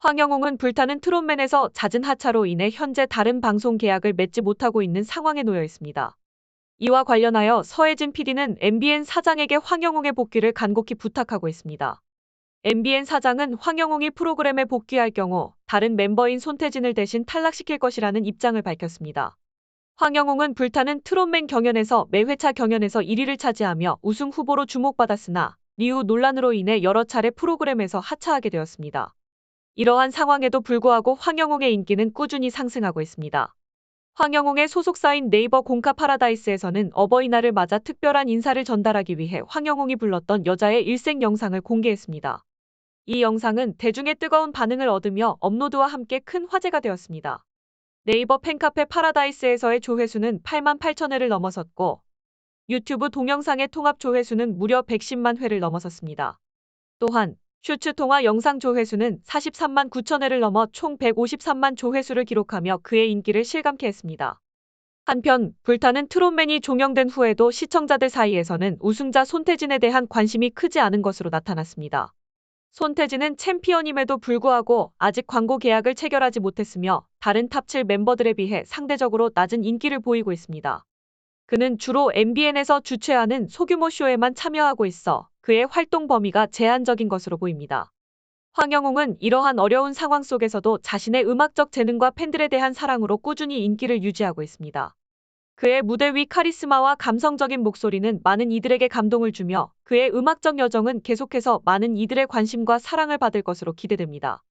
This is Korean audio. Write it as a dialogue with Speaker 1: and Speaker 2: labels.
Speaker 1: 황영웅은 불타는 트롯맨에서 잦은 하차로 인해 현재 다른 방송 계약을 맺지 못하고 있는 상황에 놓여 있습니다. 이와 관련하여 서혜진 PD는 MBN 사장에게 황영웅의 복귀를 간곡히 부탁하고 있습니다. MBN 사장은 황영웅이 프로그램에 복귀할 경우 다른 멤버인 손태진을 대신 탈락시킬 것이라는 입장을 밝혔습니다. 황영웅은 불타는 트롯맨 경연에서 매회차 경연에서 1위를 차지하며 우승 후보로 주목받았으나 이후 논란으로 인해 여러 차례 프로그램에서 하차하게 되었습니다. 이러한 상황에도 불구하고 황영웅의 인기는 꾸준히 상승하고 있습니다. 황영웅의 소속사인 네이버 공카 파라다이스에서는 어버이날을 맞아 특별한 인사를 전달하기 위해 황영웅이 불렀던 여자의 일생 영상을 공개했습니다. 이 영상은 대중의 뜨거운 반응을 얻으며 업로드와 함께 큰 화제가 되었습니다. 네이버 팬카페 파라다이스에서의 조회수는 8만 8천 회를 넘어섰고 유튜브 동영상의 통합 조회수는 무려 110만 회를 넘어섰습니다. 또한 슈츠 통화 영상 조회수는 43만 9천 회를 넘어 총 153만 조회수를 기록하며 그의 인기를 실감케 했습니다. 한편 불타는 트롯맨이 종영된 후에도 시청자들 사이에서는 우승자 손태진에 대한 관심이 크지 않은 것으로 나타났습니다. 손태진은 챔피언임에도 불구하고 아직 광고 계약을 체결하지 못했으며 다른 탑7 멤버들에 비해 상대적으로 낮은 인기를 보이고 있습니다. 그는 주로 MBN에서 주최하는 소규모 쇼에만 참여하고 있어 그의 활동 범위가 제한적인 것으로 보입니다. 황영웅은 이러한 어려운 상황 속에서도 자신의 음악적 재능과 팬들에 대한 사랑으로 꾸준히 인기를 유지하고 있습니다. 그의 무대 위 카리스마와 감성적인 목소리는 많은 이들에게 감동을 주며 그의 음악적 여정은 계속해서 많은 이들의 관심과 사랑을 받을 것으로 기대됩니다.